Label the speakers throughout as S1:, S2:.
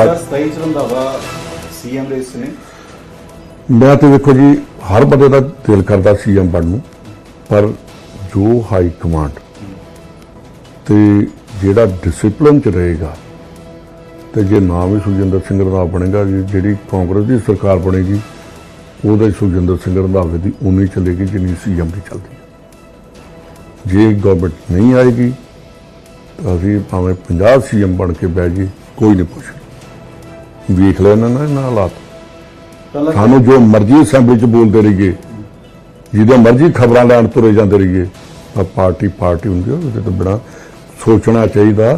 S1: 2027 ਚ Randhawa CM race ਨੇ
S2: ਮੈਂ ਤੇ ਦੇਖੋ ਜੀ, ਹਰ ਬੰਦੇ ਦਾ ਦਿਲ ਕਰਦਾ ਸੀਐਮ ਬਣਨ ਨੂੰ, ਪਰ ਜੋ ਹਾਈ ਕਮਾਂਡ ਤੇ ਜਿਹੜਾ ਡਿਸਪਲਿਨ ਚ ਰਹੇਗਾ, ਤੇ ਜੇ ਨਾ ਵੀ ਸੁਖਜਿੰਦਰ ਸਿੰਘ ਰੰਧਾਵਾ ਬਣੇਗਾ, ਜੀ ਜਿਹੜੀ ਕਾਂਗਰਸ ਦੀ ਸਰਕਾਰ ਬਣੇਗੀ, ਉਹਦੇ ਹੀ ਸੁਖਜਿੰਦਰ ਸਿੰਘ ਰੰਧਾਵੇ ਦੀ ਉਨੀ ਚੱਲੇਗੀ ਜਿੰਨੀ ਸੀਐਮ ਦੀ ਚੱਲਦੀ ਹੈ। ਜੇ ਗਵਰਨਮੈਂਟ ਨਹੀਂ ਆਏਗੀ, ਤਾਂ ਅਸੀਂ ਭਾਵੇਂ 50 ਸੀਐਮ ਬਣ ਕੇ ਬਹਿ ਜੀ ਕੋਈ ਨਹੀਂ ਪੁੱਛ ਵੇਖ ਲੈਣਾ ਨਾ ਇਹਨਾਂ ਹਾਲਾਤ। ਸਾਨੂੰ ਜੋ ਮਰਜ਼ੀ ਅਸੈਂਬਲੀ ਚ ਬੋਲਦੇ ਰਹੀਏ ਜਿਹਦੇ ਮਰਜ਼ੀ ਖਬਰਾਂ ਲੈਣ ਤੁਰੇ ਜਾਂਦੇ ਰਹੀਏ ਤਾਂ ਪਾਰਟੀ ਪਾਰਟੀ ਹੁੰਦੀ ਹੈ ਉਹਦੇ ਤੋਂ ਬਿਨਾਂ ਸੋਚਣਾ ਚਾਹੀਦਾ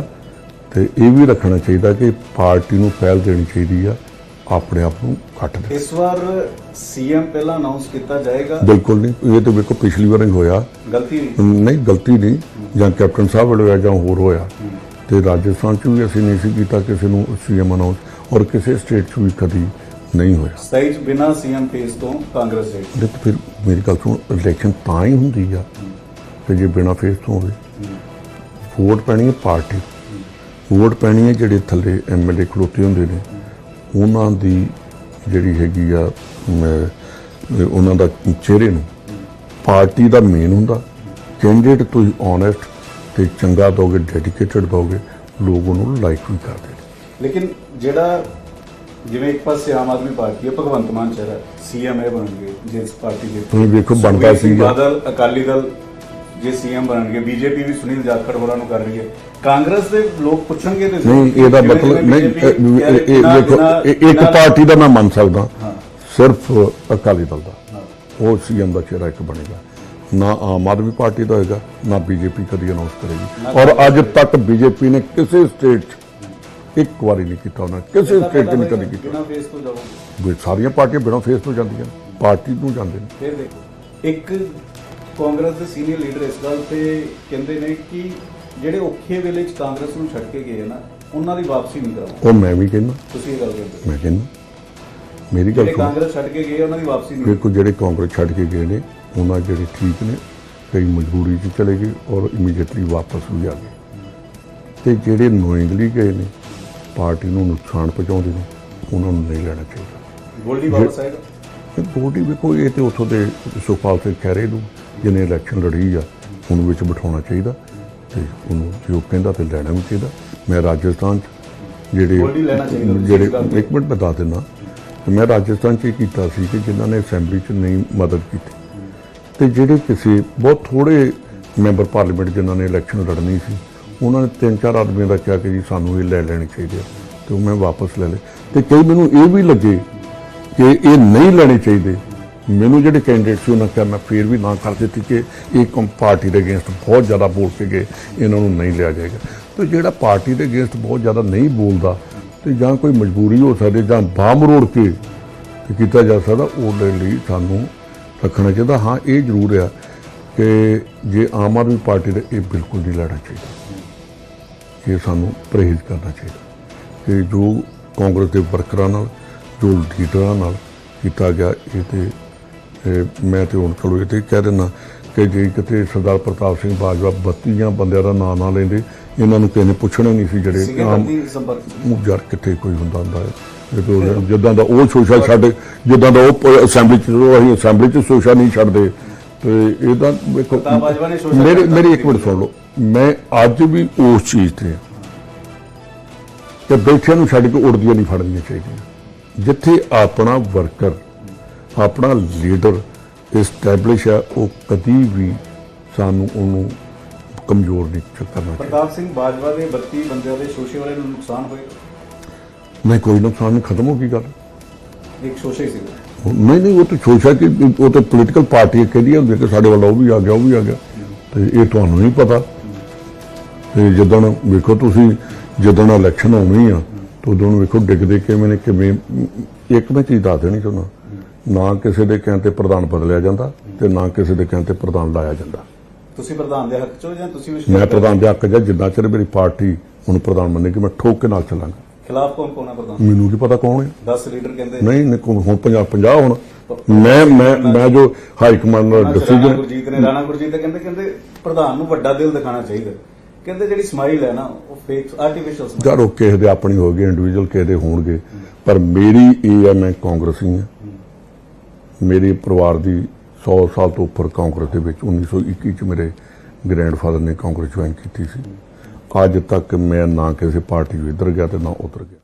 S2: ਤੇ ਇਹ ਵੀ ਰੱਖਣਾ ਚਾਹੀਦਾ ਕਿ ਪਾਰਟੀ ਨੂੰ ਪਹਿਲ ਦੇਣੀ ਚਾਹੀਦੀ ਆ ਆਪਣੇ ਆਪ ਨੂੰ ਘੱਟ ਦੇ
S1: ਇਸ ਵਾਰ ਸੀਐਮ ਪਹਿਲਾਂ ਅਨਾਉਂਸ ਕੀਤਾ ਜਾਏਗਾ।
S2: ਬਿਲਕੁਲ ਨਹੀਂ ਇਹ ਤਾਂ ਵੇਖੋ ਪਿਛਲੀ ਵਾਰ ਹੀ ਹੋਇਆ।
S1: ਗਲਤੀ ਨਹੀਂ।
S2: ਗਲਤੀ ਨਹੀਂ ਜਾਂ ਕੈਪਟਨ ਸਾਹਿਬ ਵੱਲੋਂ ਜਾਂ ਹੋਰ ਹੋਇਆ। ਤੇ ਰਾਜਸਥਾਨ ਚ ਵੀ ਅਸੀਂ ਨਹੀਂ ਸੀ ਕੀਤਾ ਕਿਸੇ ਨੂੰ ਸੀਐਮ ਅਨਾਉਂਸ ਔਰ ਕਿਸੇ ਸਟੇਟ ਚ ਵੀ ਕਦੀ ਨਹੀਂ ਹੋਇਆ।
S1: 27 ਚ ਬਿਨਾਂ ਸੀਐਮ ਫੇਸ ਤੋਂ ਕਾਂਗਰਸ ਦੇ।
S2: ਦੇਖ ਫਿਰ ਮੇਰੀ ਗੱਲ ਸੁਣ ਇਲੈਕਸ਼ਨ ਤਾਂ ਹੀ ਹੁੰਦੀ ਆ ਕਿ ਜੇ ਬਿਨਾ ਫੇਸ ਤੋਂ ਹੋਵੇ। ਵੋਟ ਪੈਣੀ ਹੈ ਪਾਰਟੀ। ਵੋਟ ਪੈਣੀ ਹੈ ਜਿਹੜੇ ਥੱਲੇ ਐਮਐਲਏ ਖੜੋਤੇ ਹੁੰਦੇ ਨੇ। ਉਹਨਾਂ ਦੀ ਜਿਹੜੀ ਹੈਗੀ ਆ ਉਹਨਾਂ ਦਾ ਚਿਹਰੇ ਨੂੰ ਪਾਰਟੀ ਦਾ ਮੇਨ ਹੁੰਦਾ। ਕੈਂਡੀਡੇਟ ਤੁਸੀਂ ਓਨੈਸਟ ਤੇ ਚੰਗਾ ਦੋਗੇ ਡੈਡੀਕੇਟਡ ਦੋਗੇ ਲੋਕ ਉਹਨੂੰ ਲਾਈਕ ਵੀ ਕਰਦੇ ਨੇ।
S1: ਲੇਕਿਨ ਜਿਹੜਾ ਜਿਵੇਂ ਇੱਕ ਪਾਸੇ ਆਮ ਆਦਮੀ ਪਾਰਟੀ ਹੈ ਭਗਵੰਤ ਮਾਨ ਚਿਹਰਾ ਸੀਐਮ ਇਹ ਬਣਨਗੇ ਜਿਸ ਪਾਰਟੀ ਦੇ
S2: ਤੁਸੀਂ ਵੇਖੋ ਬਣਦਾ ਸੀਗਾ।
S1: ਬਾਦਲ ਅਕਾਲੀ ਦਲ ਜੇ ਸੀਐਮ ਬਣਨਗੇ ਬੀਜੇਪੀ ਵੀ ਸੁਨੀਲ ਜਾਖੜ ਹੋਰਾਂ ਨੂੰ ਕਰ ਰਹੀ ਹੈ। ਕਾਂਗਰਸ ਦੇ ਲੋਕ ਪੁੱਛਣਗੇ ਤੇ
S2: ਨਹੀਂ ਇਹਦਾ ਮਤਲਬ ਨਹੀਂ ਇਹ- ਵੇਖੋ ਇੱਕ ਪਾਰਟੀ ਦਾ ਮੈਂ ਮੰਨ ਸਕਦਾ
S1: ਹਾਂ।
S2: ਸਿਰਫ ਅਕਾਲੀ ਦਲ ਦਾ।
S1: ਹਾਂ।
S2: ਉਹ ਸੀਐਮ ਦਾ ਚਿਹਰਾ ਇੱਕ ਬਣੇਗਾ। ਨਾ ਆਮ ਆਦਮੀ ਪਾਰਟੀ ਦਾ ਹੋਏਗਾ ਨਾ ਬੀਜੇਪੀ ਕਦੀ ਅਨਾਉਂਸ ਕਰੇਗੀ। ਔਰ ਅੱਜ ਤੱਕ ਬੀਜੇਪੀ ਨੇ ਕਿਸੇ ਸਟੇਟ 'ਚ ਇੱਕ ਵਾਰੀ ਨਹੀਂ ਕੀਤਾ ਉਹਨਾਂ ਕਿਸੇ ਸਟੇਟ 'ਚ ਨਹੀਂ ਕਦੀ ਕੀਤਾ।
S1: ਬਿਨਾਂ ਫੇਸ ਤੋਂ ਜਾਓਗੇ
S2: ਸਾਰੀਆਂ ਪਾਰਟੀਆਂ ਬਿਨਾਂ ਫੇਸ ਤੋਂ ਜਾਂਦੀਆਂ ਨੇ, ਪਾਰਟੀ ਨੂੰ ਜਾਂਦੇ ਨੇ।
S1: ਫਿਰ ਦੇਖੋ ਇੱਕ ਕਾਂਗਰਸ ਦੇ ਸੀਨੀਅਰ ਲੀਡਰ ਇਸ ਗੱਲ ਤੇ ਕਹਿੰਦੇ ਨੇ ਕਿ ਜਿਹੜੇ ਔਖੇ ਵੇਲੇ 'ਚ ਕਾਂਗਰਸ ਨੂੰ ਛੱਡ ਕੇ ਗਏ ਨਾ ਉਹਨਾਂ ਦੀ ਵਾਪਸੀ ਨਹੀਂ ਕਰਾਉਣੀ।
S2: ਉਹ ਮੈਂ ਵੀ ਕਹਿੰਦਾ।
S1: ਤੁਸੀਂ ਇਹ ਗੱਲ ਕਹਿੰਦੇ ਹੋ।
S2: ਮੈਂ ਕਹਿੰਦਾ। ਮੇਰੀ ਗੱਲ
S1: ਜਿਹੜੇ ਕਾਂਗਰਸ ਛੱਡ ਕੇ ਗਏ ਉਹਨਾਂ ਦੀ ਵਾਪਸੀ ਨਹੀਂ
S2: ਦੇਖੋ ਜਿਹੜੇ ਕਾਂਗਰਸ ਛੱਡ ਕੇ ਗਏ ਨੇ ਉਹਨਾਂ ਜਿਹੜੇ ਠੀਕ ਨੇ ਕਈ ਮਜਬੂਰੀ 'ਚ ਚਲੇ ਗਏ ਔਰ ਇਮੀਡੀਏਟਲੀ ਵਾਪਸ ਵੀ ਆ ਗਏ। ਤੇ ਜਿਹੜੇ ਨੋਇੰਗਲੀ ਗਏ ਨੇ ਪਾਰਟੀ ਨੂੰ ਨੁਕਸਾਨ ਪਹੁੰਚਾਉਂਦੇ ਨੇ ਉਹਨਾਂ ਨੂੰ ਨਹੀਂ ਲੈਣਾ ਚਾਹੀਦਾ।
S1: ਗੋਲਡੀ ਵਾਪਸ ਆਏਗਾ
S2: ਇਹ ਬੋਡੀ ਵੇਖੋ ਇਹ ਤੇ ਉੱਥੋਂ ਦੇ ਸੁਖਪਾਲ ਸਿੰਘ ਖਹਿਰੇ ਨੂੰ ਜਿਹਨੇ ਇਲੈਕਸ਼ਨ ਲੜੀ ਆ ਉਹਨੂੰ ਵਿੱਚ ਬਿਠਾਉਣਾ ਚਾਹੀਦਾ ਤੇ ਉਹਨੂੰ ਜੋ ਕਹਿੰਦਾ ਤੇ ਲੈਣਾ ਵੀ ਚਾਹੀਦਾ। ਮੈਂ ਰਾਜਸਥਾਨ 'ਚ ਜਿਹੜੇ
S1: ਗੋਲਡੀ
S2: ਜਿਹੜੇ
S1: ਤੇ-
S2: ਇੱਕ ਮਿੰਟ ਬਤਾ ਤੇ ਮੈਂ ਰਾਜਸਥਾਨ 'ਚ ਕੀਤਾ ਸੀ ਕਿ ਜਿਨ੍ਹਾਂ ਨੇ ਅਸੈਂਬਲੀ 'ਚ ਨਹੀਂ ਮਦਦ ਕੀਤੀ। ਤੇ ਜਿਹੜੇ ਕਿਸੇ ਬਹੁਤ ਥੋੜੇ ਮੈਂਬਰ ਪਾਰਲੀਮੈਂਟ ਜਿਨ੍ਹਾਂ ਨੇ ਇਲੈਕਸ਼ਨ ਲੜਨੀ ਸੀ, ਉਹਨਾਂ ਨੇ ਤਿੰਨ ਚਾਰ ਆਦਮੀਆਂ ਦਾ ਕਿਹਾ ਕਿ ਜੀ ਸਾਨੂੰ ਇਹ ਲੈ ਲੈਣੇ ਚਾਹੀਦੇ ਆ, ਤੇ ਉਹ ਮੈਂ ਵਾਪਸ ਲੈ ਲਏ। ਤੇ ਕਈ ਮੈਨੂੰ ਇਹ ਵੀ ਲੱਗੇ ਕਿ ਇਹ ਨਹੀਂ ਲੈਣੇ ਚਾਹੀਦੇ। ਮੈਨੂੰ ਜਿਹੜੇ ਕੈਂਡੀਡੇਟ ਸੀ, ਉਹਨਾਂ ਕਿਹਾ ਮੈਂ ਫੇਰ ਵੀ ਨਾ ਕਰ ਦਿੱਤੀ ਕਿ ਇਹ ਕੰਮ ਪਾਰਟੀ ਦੇ ਅਗੇਂਸਟ ਬਹੁਤ ਜ਼ਿਆਦਾ ਬੋਲ ਕੇ ਗਏ, ਇਹਨਾਂ ਨੂੰ ਨਹੀਂ ਲਿਆ ਜਾਏਗਾ। ਤੇ ਜਿਹੜਾ ਪਾਰਟੀ ਦੇ ਅਗੇਂਸਟ ਬਹੁਤ ਜ਼ਿਆਦਾ ਨਹੀਂ ਬੋਲਦਾ, ਤੇ ਜਾਂ ਕੋਈ ਮਜਬੂਰੀ ਹੋ ਸਕਦੀ ਜਾਂ ਬਾਮ ਮਰੋੜ ਕੇ ਕੀਤਾ ਜਾ ਸਕਦਾ, ਉਹਦੇ ਲਈ ਸਾਨੂੰ ਰੱਖਣਾ ਚਾਹੀਦਾ। ਹਾਂ ਇਹ ਜ਼ਰੂਰ ਆ ਕਿ ਜੇ ਆਮ ਆਦਮੀ ਪਾਰਟੀ ਦੇ ਇਹ ਬਿਲਕੁਲ ਨਹੀਂ ਲੈਣਾ ਚਾਹੀਦਾ। ਇਹ ਸਾਨੂੰ ਪਰਹੇਜ਼ ਕਰਨਾ ਚਾਹੀਦਾ। ਕਿ ਜੋ ਕਾਂਗਰਸ ਦੇ ਵਰਕਰਾਂ ਨਾਲ ਜੋ ਲੀਡਰਾਂ ਨਾਲ ਕੀਤਾ ਗਿਆ ਇਹ ਤੇ ਮੈਂ ਤੇ ਹੁਣ ਚਲੋ ਇਹ ਤੇ ਕਹਿ ਦਿੰਦਾ ਕਿ ਜੇ ਕਿਤੇ ਸਰਦਾਰ ਪ੍ਰਤਾਪ ਸਿੰਘ ਬਾਜਵਾ 32 ਬੰਦਿਆਂ ਦਾ ਨਾਂ ਨਾ ਲੈਂਦੇ ਇਹਨਾਂ ਨੂੰ ਕਿਸੇ ਨੇ ਪੁੱਛਣਾ ਨਹੀਂ ਸੀ ਜਿਹੜੇ ਆਮ
S1: 31 ਦਸੰਬਰ 'ਚ।
S2: ਉਹ ਯਾਰ ਕਿੱਥੇ ਕੋਈ ਹੁੰਦਾ ਹੁੰਦਾ ਹੈ। ਜਦੋਂ ਦਾ ਉਹ ਸ਼ੋਸ਼ਾ ਛੱਡ ਜਿੱਦਾਂ ਦਾ ਉਹ ਅਸੈਂਬਲੀ ਚ ਉਹ ਅਸੀਂ ਅਸੈਂਬਲੀ ਚ ਸ਼ੋਸ਼ਾ ਨਹੀਂ ਛੱਡਦੇ ਤੇ ਵੇਖੋ
S1: ਬਾਜਵਾ ਨੇ ਸ਼ੋਸ਼ਾ
S2: ਮੇਰੀ ਮੇਰੀ ਇੱਕ ਮਿੰਟ ਸੁਣ ਲਓ। ਮੈਂ ਅੱਜ ਵੀ ਉਸ ਚੀਜ਼ ਤੇ ਕਿ ਬੈਠਿਆਂ ਨੂੰ ਛੱਡ ਕੇ ਉੜਦੀਆਂ ਨਹੀਂ ਫੜਨੀਆਂ ਚਾਹੀਦੀਆਂ। ਜਿੱਥੇ ਆਪਣਾ ਵਰਕਰ ਆਪਣਾ ਲੀਡਰ ਇਸਟੈਬਲਿਸ਼ ਹੈ ਉਹ ਕਦੀ ਵੀ ਸਾਨੂੰ ਉਹਨੂੰ ਕਮਜ਼ੋਰ ਨਹੀਂ ਕਰਨਾ ਚਾਹੀਦਾ।
S1: ਪ੍ਰਤਾਪ ਸਿੰਘ ਬਾਜਵਾ ਦੇ 32 ਬੰਦਿਆਂ ਦੇ ਸ਼ੋਸ਼ੇ ਵਾਲੇ ਨੂੰ ਨੁਕਸਾਨ ਹੋਏਗਾ
S2: ਨਹੀਂ ਕੋਈ ਨੁਕਸਾਨ ਨਹੀਂ ਖਤਮ ਹੋ ਗਈ ਗੱਲ।
S1: ਇੱਕ ਹੀ ਸੀਗਾ
S2: ਨਹੀਂ ਨਹੀਂ ਉਹ ਤਾਂ ਸੋਚਿਆ ਕਿ ਉਹ ਤਾਂ ਪੋਲੀਟੀਕਲ ਪਾਰਟੀ ਕਹਿੰਦੀ ਹੁੰਦੀ ਕਿ ਸਾਡੇ ਵੱਲ ਉਹ ਵੀ ਆ ਗਿਆ ਉਹ ਵੀ ਆ ਗਿਆ। ਤੇ ਇਹ ਤੁਹਾਨੂੰ ਨਹੀਂ ਪਤਾ। ਤੇ ਜਦੋਂ ਵੇਖੋ ਤੁਸੀਂ ਜਦੋਂ ਇਲੈਕਸ਼ਨ ਆਉਣੀ ਆ ਤਾਂ ਉਦੋਂ ਵੇਖੋ ਡਿੱਗਦੇ ਕਿਵੇਂ ਨੇ ਕਿਵੇਂ ਇੱਕ ਮੈਂ ਚੀਜ਼ ਦੱਸ ਦੇਣੀ ਚਾਹੁੰਦਾ। ਨਾ ਕਿਸੇ ਦੇ ਕਹਿਣ ਤੇ ਪ੍ਰਧਾਨ ਬਦਲਿਆ ਜਾਂਦਾ ਤੇ ਨਾ ਕਿਸੇ ਦੇ ਕਹਿਣ ਤੇ ਪ੍ਰਧਾਨ ਲਾਇਆ ਜਾਂਦਾ।
S1: ਤੁਸੀਂ ਪ੍ਰਧਾਨ ਦੇ ਹੱਕ 'ਚ ਜਾਂ ਤੁਸੀਂ
S2: ਮੈਂ ਪ੍ਰਧਾਨ ਦੇ ਹੱਕ 'ਚ ਜਿੱਦਾਂ ਚਿਰ ਮੇਰੀ ਪਾਰਟੀ ਹੁਣ ਪ੍ਰਧਾਨ ਮੰਨੇਗੀ ਮੈਂ ਠੋਕ ਕੇ ਨਾਲ ਚੱਲਾਂਗਾ।
S1: ਖਿਲਾਫ ਕੌਣ ਕੌਣ ਹੈ ਪ੍ਰਧਾਨ?
S2: ਮੈਨੂੰ ਕੀ ਪਤਾ ਕੌਣ ਹੈ?
S1: 10 ਲੀਡਰ ਕਹਿੰਦੇ
S2: ਨਹੀਂ ਨਹੀਂ ਹੁਣ 50 50 ਹੁਣ। ਮੈਂ ਮੈਂ ਮੈਂ ਜੋ ਹਾਈ ਕਮਾਂਡ ਦਾ
S1: ਰਾਣਾ
S2: ਡਿਸੀਜਨ
S1: ਗੁਰਜੀਤ ਨੇ ਰਾਣਾ ਗੁਰਜੀਤ ਤਾਂ ਕਹਿੰਦੇ ਕਹਿੰਦੇ ਪ੍ਰਧਾਨ ਨੂੰ ਵੱਡਾ ਦਿਲ ਦਿਖਾਣਾ ਚਾਹੀਦਾ। ਕਹਿੰਦੇ ਜਿਹੜੀ ਸਮਾਈਲ ਹੈ ਨਾ ਉਹ ਫੇਕ ਆਰਟੀਫੀਸ਼ੀਅਲ ਸਮਾਈਲ
S2: ਚਲੋ ਕਿਸੇ ਦੇ ਆਪਣੀ ਹੋ ਗਈ ਇੰਡੀਵਿਜੂਅਲ ਕਿਸੇ ਦੇ ਹੋਣਗੇ। ਪਰ ਮੇਰੀ ਇਹ ਹੈ ਮੈਂ ਕਾਂਗਰਸੀ ਹਾਂ। ਮੇਰੇ ਪਰਿਵਾਰ ਦੀ 100 ਸਾਲ ਤੋਂ ਉੱਪਰ ਕਾਂਗਰਸ ਦੇ ਵਿੱਚ 1921 ਚ ਮੇਰੇ ਗ੍ਰੈਂਡਫਾਦਰ ਨੇ ਕਾਂਗਰਸ ਜੁਆਇਨ ਕੀਤੀ ਸੀ। ਅੱਜ ਤੱਕ ਮੈਂ ਨਾ ਕਿਸੇ ਪਾਰਟੀ ਵਿੱਚ ਇੱਧਰ ਗਿਆ ਤੇ ਨਾ ਉੱਧਰ ਗਿਆ।